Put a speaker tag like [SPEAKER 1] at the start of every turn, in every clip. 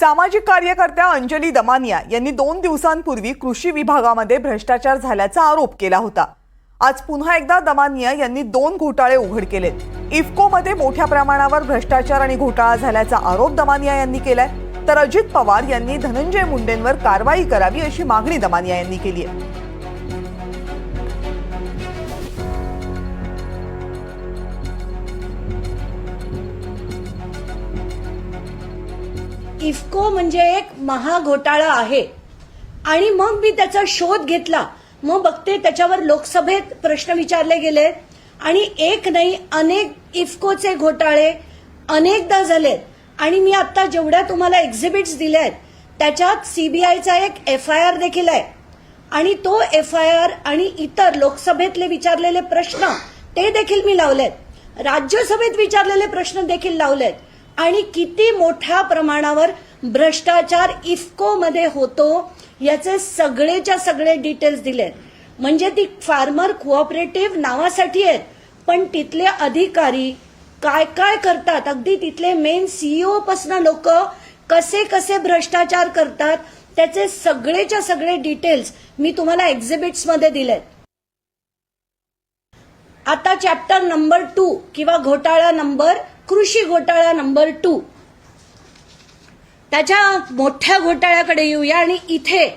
[SPEAKER 1] सामाजिक कार्यकर्त्या अंजली दमानिया यांनी दोन दिवसांपूर्वी कृषी विभागामध्ये भ्रष्टाचार झाल्याचा आरोप केला होता. आज पुन्हा एकदा दमानिया यांनी दोन घोटाळे उघड केलेत. इफ्कोमध्ये मोठ्या प्रमाणावर भ्रष्टाचार आणि घोटाळा झाल्याचा आरोप दमानिया यांनी केलाय. तर अजित पवार यांनी धनंजय मुंडेंवर कारवाई करावी अशी मागणी दमानिया यांनी केली आहे.
[SPEAKER 2] इफ्को म्हणजे एक महाघोटाळा आहे. आणि मग मी त्याचा शोध घेतला. मग बघते त्याच्यावर लोकसभेत प्रश्न विचारले गेले. आणि एक नाही अनेक इफ्कोचे घोटाळे अनेकदा झालेत. आणि मी आता जेवढ्या तुम्हाला एक्झिबिट्स दिल्या आहेत त्याच्यात सीबीआयचा एक एफ आय आर देखील आहे. आणि तो एफ आय आर आणि इतर लोकसभेतले विचारलेले प्रश्न ते देखील मी लावलेत. राज्यसभेत विचारलेले प्रश्न देखील लावलेत. आणि किती मोठ्या प्रमाणावर भ्रष्टाचार इफकोमध्ये होतो याचे सगळेच्या सगळे डिटेल्स दिलेत. म्हणजे ती फार्मर कोऑपरेटिव्ह नावासाठी आहेत. पण तिथले अधिकारी काय काय करतात? अगदी तिथले मेन सीईओ पासून लोक कसे कसे भ्रष्टाचार करतात? त्याचे सगळेच्या सगळे डिटेल्स मी तुम्हाला एक्झिबिट्समध्ये दिलेत. आता चॅप्टर नंबर टू किंवा घोटाळा नंबर कृषी घोटाळा नंबर टू त्याच्या मोठ्या घोटाळ्याकडे येऊया आणि इथे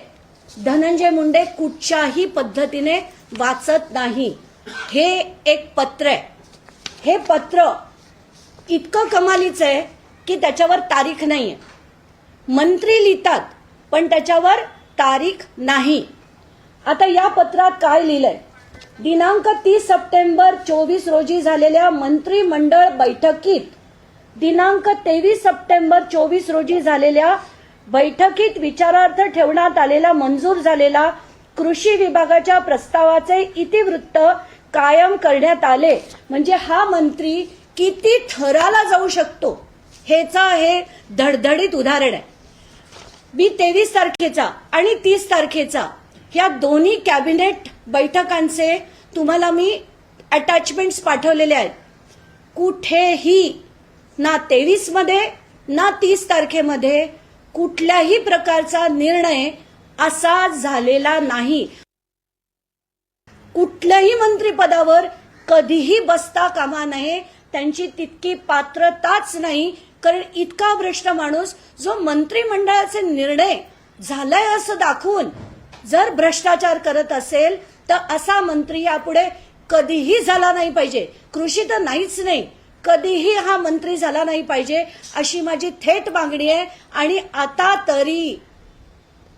[SPEAKER 2] धनंजय मुंडे कुठच्याही पद्धतीने वाचत नाही. हे एक पत्र आहे. हे पत्र इतकं कमालीचं आहे की त्याच्यावर तारीख नाही आहे मंत्री लिहितात पण त्याच्यावर तारीख नाही. आता या पत्रात काय लिहिलंय? दिनांक तीस सप्टेंबर चोवीस रोजी झालेल्या मंत्रिमंडळ बैठकीत दिनांक तेवीस सप्टेंबर चोवीस रोजी झालेल्या बैठकीत विचारार्थ ठेवण्यात आलेला मंजूर झालेला कृषी विभागाच्या प्रस्तावाचे इतिवृत्त कायम करण्यात आले. म्हणजे हा मंत्री किती थराला जाऊ शकतो? हेचा हे धडधडीत उदाहरण आहे. मी तेवीस तारखेचा आणि तीस तारखेचा या दोन्ही कॅबिनेट बैठकांचे तुम्हाला मी अटॅचमेंट्स पाठवलेले आहेत. कुठेही ना तेवीसमध्ये ना तीस तारखेमध्ये कुठल्याही प्रकारचा निर्णय असा झालेला नाही. कुठल्याही मंत्रिपदावर कधीही बसता कामा नये त्यांची तितकी पात्रताच नाही कारण इतका भ्रष्ट माणूस जो मंत्रिमंडळाचे निर्णय झालाय असं दाखवून जर भ्रष्टाचार करत असेल तर असा मंत्री यापुढे कधीही झाला नाही पाहिजे. कृषी तर नाहीच नाही. कधीही हा मंत्री झाला नाही पाहिजे अशी माझी थेट मागणी आहे. आणि आता तरी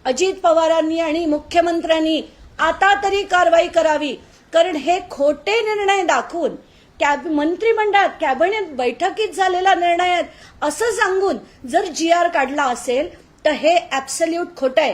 [SPEAKER 2] अजित पवारांनी आणि मुख्यमंत्र्यांनी आता तरी कारवाई करावी. कारण हे खोटे निर्णय दाखवून कॅब मंत्रिमंडळात कॅबिनेट बैठकीत झालेला निर्णय आहे. असं सांगून जर जी आर काढला असेल तर हे ऍब्सल्यूट खोटं आहे.